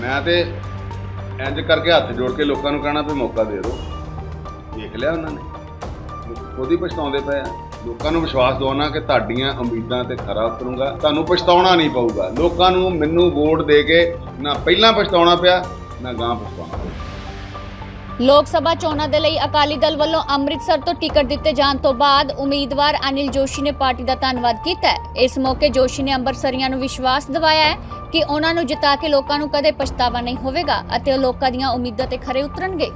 ਮੈਂ ਤੇ ਇੰਜ ਕਰਕੇ ਹੱਥ ਜੋੜ ਕੇ ਲੋਕਾਂ ਨੂੰ ਕਹਿਣਾ ਵੀ ਮੌਕਾ ਦੇ ਦਿਓ। ਦੇਖ ਲਿਆ ਉਹਨਾਂ ਨੇ। ਲੋਕ ਖੁਦ ਹੀ ਪਛਤਾਉਂਦੇ ਪਏ ਆ। ਲੋਕਾਂ ਨੂੰ ਵਿਸ਼ਵਾਸ ਦਿਵਾਉਣਾ ਕਿ ਤੁਹਾਡੀਆਂ ਉਮੀਦਾਂ ਤੇ ਖਰਾ ਉਤਰੂੰਗਾ। ਤੁਹਾਨੂੰ ਪਛਤਾਉਣਾ ਨਹੀਂ ਪਊਗਾ। ਲੋਕਾਂ ਨੂੰ ਮੈਨੂੰ ਵੋਟ ਦੇ ਕੇ ਨਾ ਪਹਿਲਾਂ ਪਛਤਾਉਣਾ ਪਿਆ, ਨਾ ਗਾਂ ਪਛਤਾਉਣਾ। ਲੋਕ ਸਭਾ ਚੋਣਾਂ ਦੇ ਲਈ ਅਕਾਲੀ ਦਲ ਵੱਲੋਂ ਅੰਮ੍ਰਿਤਸਰ ਤੋਂ ਟਿਕਟ ਦਿੱਤੇ ਜਾਣ ਤੋਂ ਬਾਅਦ ਉਮੀਦਵਾਰ ਅਨਿਲ ਜੋਸ਼ੀ ਨੇ ਪਾਰਟੀ ਦਾ ਧੰਨਵਾਦ ਕੀਤਾ ਹੈ। ਇਸ ਮੌਕੇ ਜੋਸ਼ੀ ਨੇ ਅੰਮ੍ਰਿਤਸਰੀਆਂ ਨੂੰ ਵਿਸ਼ਵਾਸ ਦਿਵਾਇਆ ਹੈ ਕਿ ਉਹਨਾਂ ਨੂੰ ਜਿਤਾ ਕੇ ਲੋਕਾਂ ਨੂੰ ਕਦੇ ਪਛਤਾਵਾ ਨਹੀਂ ਹੋਵੇਗਾ ਅਤੇ ਉਹ ਲੋਕਾਂ ਦੀਆਂ ਉਮੀਦਾਂ ਤੇ ਖਰੇ ਉਤਰਨਗੇ।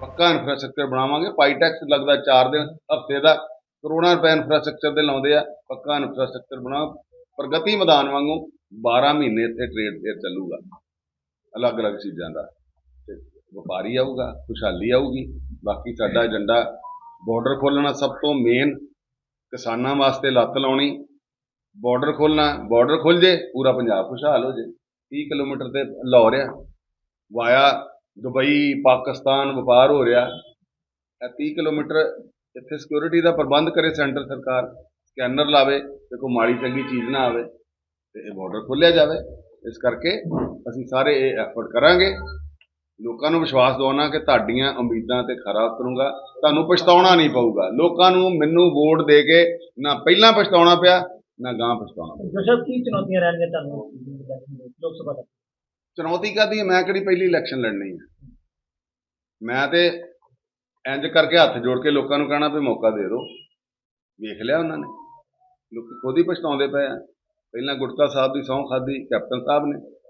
ਪੱਕਾ ਇਨਫਰਾਸਟ੍ਰਕਚਰ ਬਣਾਵਾਂਗੇ। ਪਾਈ ਟੈਕਸ ਲੱਗਦਾ 4 ਦਿਨ, ਹਫ਼ਤੇ ਦਾ। ਕਰੋੜਾਂ ਰੁਪਏ ਇਨਫਰਾਸਟ੍ਰਕਚਰ ਦੇ ਲਾਉਂਦੇ ਆ। ਪੱਕਾ ਇਨਫਰਾਸਟ੍ਰਕਚਰ ਬਣਾ ਪ੍ਰਗਤੀ ਮੈਦਾਨ ਵਾਂਗੂ 12 ਮਹੀਨੇ ਇੱਥੇ ਟ੍ਰੇਡ ਫੇਅਰ ਚੱਲੂਗਾ। ਅਲੱਗ-ਅਲੱਗ ਚੀਜ਼ਾਂ ਦਾ। ਵਪਾਰੀ ਆਊਗਾ, ਖੁਸ਼ਹਾਲੀ ਆਊਗੀ। ਬਾਕੀ ਸਾਡਾ ਏਜੰਡਾ ਬਾਰਡਰ ਖੋਲਣਾ ਸਭ ਤੋਂ ਮੇਨ ਕਿਸਾਨਾਂ ਵਾਸਤੇ ਲੱਤ ਲਾਉਣੀ। ਬਾਰਡਰ ਖੋਲਣਾ ਬਾਰਡਰ ਖੁੱਲ ਜੇ, ਪੂਰਾ ਪੰਜਾਬ ਖੁਸ਼ਹਾਲ ਹੋ ਜੇ। 30 ਕਿਲੋਮੀਟਰ ਤੇ ਲਾਹੌਰ ਆ। ਵਾਇਆ ਦੁਬਈ, ਪਾਕਿਸਤਾਨ ਵਪਾਰ ਹੋ ਰਿਹਾ। ਇਹ 30 ਕਿਲੋਮੀਟਰ ਇੱਥੇ ਸਿਕਿਉਰਿਟੀ ਦਾ ਪ੍ਰਬੰਧ ਕਰੇ ਸੈਂਟਰ ਸਰਕਾਰ ਸਕੈਨਰ ਲਾਵੇ ਤੇ ਕੋਈ ਮਾੜੀ ਚੰਗੀ ਚੀਜ਼ ਨਾ ਆਵੇ ਤੇ ਇਹ ਬਾਰਡਰ ਖੋਲ੍ਹਿਆ ਜਾਵੇ। ਇਸ ਕਰਕੇ ਅਸੀਂ ਸਾਰੇ ਇਹ ਐਫਰਟ ਕਰਾਂਗੇ। ਲੋਕਾਂ ਨੂੰ ਵਿਸ਼ਵਾਸ ਦਿਵਾਉਣਾ ਕਿ ਤੁਹਾਡੀਆਂ ਉਮੀਦਾਂ ਤੇ ਖਰਾ ਉਤਰੂੰਗਾ ਤੁਹਾਨੂੰ ਪਛਤਾਉਣਾ ਨਹੀਂ ਪਊਗਾ। ਲੋਕਾਂ ਨੂੰ ਮੈਨੂੰ ਵੋਟ ਦੇ ਕੇ ਨਾ ਪਹਿਲਾਂ ਪਛਤਾਉਣਾ ਪਿਆ ਨਾ ਗਾਂ ਪਛਤਾਉਣਾ ਪਿਆ। ਜੋਸ਼ਬ ਕੀ ਚੁਣੌਤੀਆਂ ਰਹਿਣਗੀਆਂ ਤੁਹਾਨੂੰ ਲੋਕ ਸਭਾ ਤੱਕ ਚੁਣੌਤੀ ਕਾਦੀ ਹੈ? ਮੈਂ ਕਿਹੜੀ ਪਹਿਲੀ ਇਲੈਕਸ਼ਨ ਲੜਨੀ ਹੈ? ਮੈਂ ਤੇ ਇੰਜ ਕਰਕੇ ਹੱਥ ਜੋੜ ਕੇ ਲੋਕਾਂ ਨੂੰ ਕਹਿਣਾ ਵੀ ਮੌਕਾ ਦੇ ਦਿਓ। ਵੇਖ ਲਿਆ ਉਹਨਾਂ ਨੇ। ਲੋਕੀ ਖੁਦ ਹੀ ਪਛਤਾਉਂਦੇ ਪਏ ਆ। ਪਹਿਲਾਂ ਗੁਟਕਾ ਸਾਹਿਬ ਦੀ ਸਹੁੰ ਖਾਦੀ ਕੈਪਟਨ ਸਾਹਿਬ ਨੇ।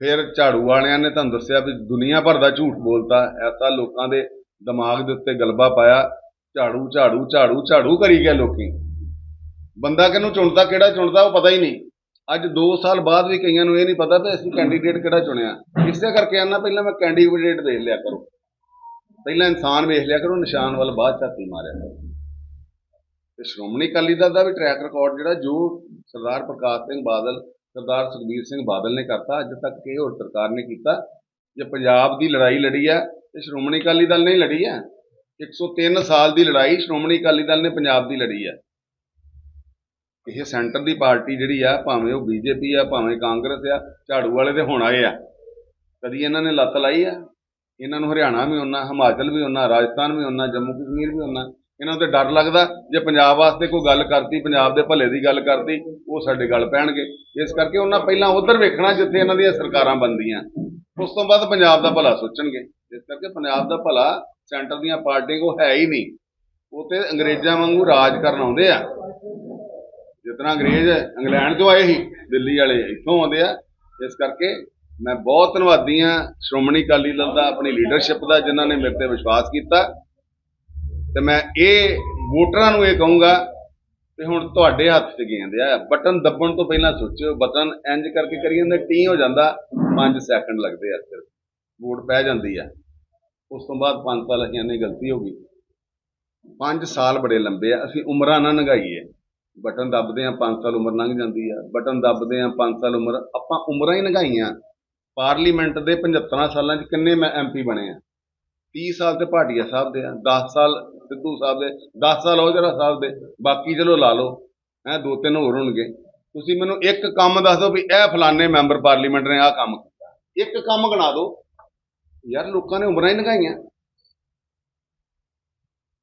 ਫਿਰ ਝਾੜੂ ਵਾਲਿਆਂ ਨੇ ਤੁਹਾਨੂੰ ਦੱਸਿਆ ਵੀ ਦੁਨੀਆ ਭਰ ਦਾ ਝੂਠ ਬੋਲਤਾ, ਐਸਾ ਲੋਕਾਂ ਦੇ ਦਿਮਾਗ ਦੇ ਉੱਤੇ ਗਲਬਾ ਪਾਇਆ, ਝਾੜੂ ਝਾੜੂ ਝਾੜੂ ਝਾੜੂ ਕਰੀ ਗਏ ਲੋਕੀ। ਬੰਦਾ ਕਿਹਨੂੰ ਚੁਣਦਾ, ਕਿਹੜਾ ਚੁਣਦਾ, ਉਹ ਪਤਾ ਹੀ ਨਹੀਂ। ਅੱਜ 2 ਸਾਲ ਬਾਅਦ ਵੀ ਕਈਆਂ ਨੂੰ ਇਹ ਨਹੀਂ ਪਤਾ ਵੀ ਅਸੀਂ ਕੈਂਡੀਡੇਟ ਕਿਹੜਾ ਚੁਣਿਆ। ਇਸੇ ਕਰਕੇ ਆਨਾ ਪਹਿਲਾਂ ਮੈਂ ਕੈਂਡੀਡੇਟ ਦੇਖ ਲਿਆ ਕਰੋ। ਪਹਿਲਾਂ ਇਨਸਾਨ ਵੇਖ ਲਿਆ ਕਰੋ, ਨਿਸ਼ਾਨ ਵੱਲ ਬਾਅਦ ਝਾਤੀ ਮਾਰਿਆ ਕਰੋ। ਤੇ ਸ਼੍ਰੋਮਣੀ ਅਕਾਲੀ ਦਲ ਦਾ ਵੀ ਟਰੈਕ ਰਿਕਾਰਡ ਜਿਹੜਾ ਜੋ ਸਰਦਾਰ ਪ੍ਰਕਾਸ਼ ਸਿੰਘ ਬਾਦਲ ਸਰਦਾਰ ਸੁਖਬੀਰ ਸਿੰਘ ਬਾਦਲ ਨੇ ਕਰਤਾ, ਅੱਜ ਤੱਕ ਕਿਸੇ ਹੋਰ ਸਰਕਾਰ ਨੇ ਕੀਤਾ। ਜੇ ਪੰਜਾਬ ਦੀ ਲੜਾਈ ਲੜੀ ਹੈ, ਤੇ ਸ਼੍ਰੋਮਣੀ ਅਕਾਲੀ ਦਲ ਨੇ ਲੜੀ ਹੈ। 103 ਸਾਲ ਦੀ ਲੜਾਈ ਸ਼੍ਰੋਮਣੀ ਅਕਾਲੀ ਦਲ ਨੇ ਪੰਜਾਬ ਦੀ ਲੜੀ ਹੈ। ਇਹ ਸੈਂਟਰ ਦੀ ਪਾਰਟੀ ਜਿਹੜੀ ਆ, ਭਾਵੇਂ ਉਹ ਬੀਜੇਪੀ ਆ, ਭਾਵੇਂ ਕਾਂਗਰਸ ਆ, ਝਾੜੂ ਵਾਲੇ ਤੇ ਹੁਣ ਆਏ ਆ। ਕਦੀ ਇਹਨਾਂ ਨੇ ਲੱਤ ਲਾਈ ਆ? ਇਹਨਾਂ ਨੂੰ ਹਰਿਆਣਾ ਵੀ ਉਹਨਾਂ ਹਿਮਾਚਲ ਵੀ ਉਹਨਾਂ ਰਾਜਸਥਾਨ ਵੀ ਉਹਨਾਂ ਜੰਮੂ ਕਸ਼ਮੀਰ ਵੀ ਉਹਨਾਂ ਇਹਨਾਂ ਨੂੰ ਤੇ ਡਰ ਲੱਗਦਾ, ਜੇ ਪੰਜਾਬ ਵਾਸਤੇ ਕੋਈ ਗੱਲ ਕਰਤੀ, ਪੰਜਾਬ ਦੇ ਭਲੇ ਦੀ ਗੱਲ ਕਰਤੀ, ਉਹ ਸਾਡੇ ਗੱਲ ਪੈਣਗੇ। ਇਸ ਕਰਕੇ ਉਹਨਾਂ ਪਹਿਲਾਂ ਉਧਰ ਵੇਖਣਾ ਜਿੱਥੇ ਇਹਨਾਂ ਦੀਆਂ ਸਰਕਾਰਾਂ ਬਣਦੀਆਂ। ਉਸ ਤੋਂ ਬਾਅਦ ਪੰਜਾਬ ਦਾ ਭਲਾ ਸੋਚਣਗੇ। ਇਸ ਕਰਕੇ ਪੰਜਾਬ ਦਾ ਭਲਾ ਸੈਂਟਰ ਦੀਆਂ ਪਾਰਟੀਆਂ ਕੋ ਹੈ ਹੀ ਨਹੀਂ। ਉਹ ਤੇ ਅੰਗਰੇਜ਼ਾਂ ਵਾਂਗੂ ਰਾਜ ਕਰਨ ਆਉਂਦੇ ਆ। ਜਿਸ ਤਰ੍ਹਾਂ ਅੰਗਰੇਜ਼ ਇੰਗਲੈਂਡ ਤੋਂ ਆਏ ਸੀ, ਦਿੱਲੀ ਵਾਲੇ ਇੱਥੋਂ ਆਉਂਦੇ ਆ। ਇਸ ਕਰਕੇ ਮੈਂ ਬਹੁਤ ਧੰਨਵਾਦੀ ਆ ਸ਼੍ਰੋਮਣੀ ਅਕਾਲੀ ਦਲ ਦਾ, ਆਪਣੀ ਲੀਡਰਸ਼ਿਪ ਦਾ, ਜਿਨ੍ਹਾਂ ਨੇ ਮੇਰੇ ਤੇ ਵਿਸ਼ਵਾਸ ਕੀਤਾ। ਤੇ ਮੈਂ ਇਹ ਵੋਟਰਾਂ ਨੂੰ ਇਹ ਕਹੂੰਗਾ ਤੇ ਹੁਣ ਤੁਹਾਡੇ ਹੱਥ 'ਚ ਗੇਂਦ ਆ? ਬਟਨ ਦੱਬਣ ਤੋਂ ਪਹਿਲਾਂ ਸੋਚਿਓ, ਬਟਨ ਇੰਜ ਕਰਕੇ ਕਰੀ ਜਾਂਦਾ ਟੀ ਹੋ ਜਾਂਦਾ 5 ਸੈਕਿੰਡ ਲੱਗਦੇ ਆ ਸਿਰਫ ਵੋਟ ਪੈ ਜਾਂਦੀ ਆ। ਉਸ ਤੋਂ ਬਾਅਦ 5 ਸਾਲ ਅਸੀਂ ਨੇ ਗਲਤੀ ਹੋ ਗਈ। 5 ਸਾਲ ਬੜੇ ਲੰਬੇ ਆ, ਅਸੀਂ ਉਮਰਾਂ ਨਾ ਨਗਾਈਏ। ਬਟਨ ਦੱਬਦੇ ਆ 5 ਸਾਲ ਉਮਰ ਲੰਘ ਜਾਂਦੀ ਆ। ਬਟਨ ਦੱਬਦੇ ਆ 5 ਸਾਲ ਉਮਰ, ਆਪਾਂ ਉਮਰਾਂ ਹੀ ਨਗਾਈਆਂ। ਪਾਰਲੀਮੈਂਟ ਦੇ 75 ਸਾਲਾਂ 'ਚ ਕਿੰਨੇ ਮੈਂ ਐਮਪੀ ਬਣੇ ਆ। 30 ਸਾਲ ਤੇ ਭਾਟੀਆ ਸਾਹਿਬ ਦੇ ਆ 10 ਸਾਲ ਸਿੱਧੂ ਸਾਹਿਬ ਦੇ 10 ਸਾਲ ਔਜਰਾ ਸਾਹਿਬ ਦੇ, ਬਾਕੀ ਚਲੋ ਲਾ ਲਓ। ਹੈ, ਦੋ ਤਿੰਨ ਹੋਰ ਹੋਣਗੇ। ਤੁਸੀਂ ਮੈਨੂੰ ਇੱਕ ਕੰਮ ਦੱਸ ਦਿਓ ਵੀ ਇਹ ਫਲਾਣੇ ਮੈਂਬਰ ਪਾਰਲੀਮੈਂਟ ਨੇ ਆਹ ਕੰਮ ਕੀਤਾ। ਇੱਕ ਕੰਮ ਗਣਾ ਦਿਓ। ਯਾਰ ਲੋਕਾਂ ਨੇ ਉਮਰਾਂ ਹੀ ਨਗਾਈਆਂ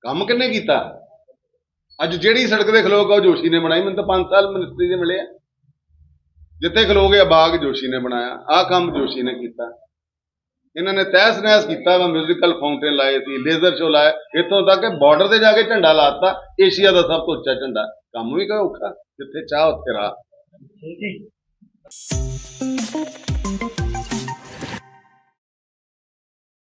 ਕੰਮ ਕਿੰਨੇ ਕੀਤਾ? ਅੱਜ ਜਿਹੜੀ ਸੜਕ ਦੇ ਖਲੋਗਾ ਉਹ ਜੋਸ਼ੀ ਨੇ ਬਣਾਈ, ਮੈਨੂੰ ਤਾਂ 5 ਸਾਲ ਮਿਨਿਸਟਰੀ ਦੇ ਮਿਲੇ ਆ। ਜਿੱਥੇ ਖਲੋਗੇ ਆ, ਬਾਗ ਜੋਸ਼ੀ ਨੇ ਬਣਾਇਆ। ਆਹ ਕੰਮ ਜੋਸ਼ੀ ਨੇ ਕੀਤਾ। ਇਹਨਾਂ ਨੇ ਤਹਿਸ ਨਹਿਸ ਕੀਤਾ ਵਾ ਮਿਊਜ਼ੀਕਲ ਫਾਊਂਟੇਨ ਲਾਏ ਸੀ ਲੇਜ਼ਰ ਸ਼ੋ ਲਾਇਆ, ਇੱਥੋਂ ਤੱਕ ਕਿ ਬਾਰਡਰ ਤੇ ਜਾ ਕੇ ਝੰਡਾ ਲਾਤਾ ਏਸ਼ੀਆ ਦਾ ਸਭ ਤੋਂ ਉੱਚਾ ਝੰਡਾ। ਕੰਮ ਵੀ ਕੋਈ ਔਖਾ? ਜਿੱਥੇ ਚਾਹ, ਉੱਥੇ ਰਾਹ। ਠੀਕ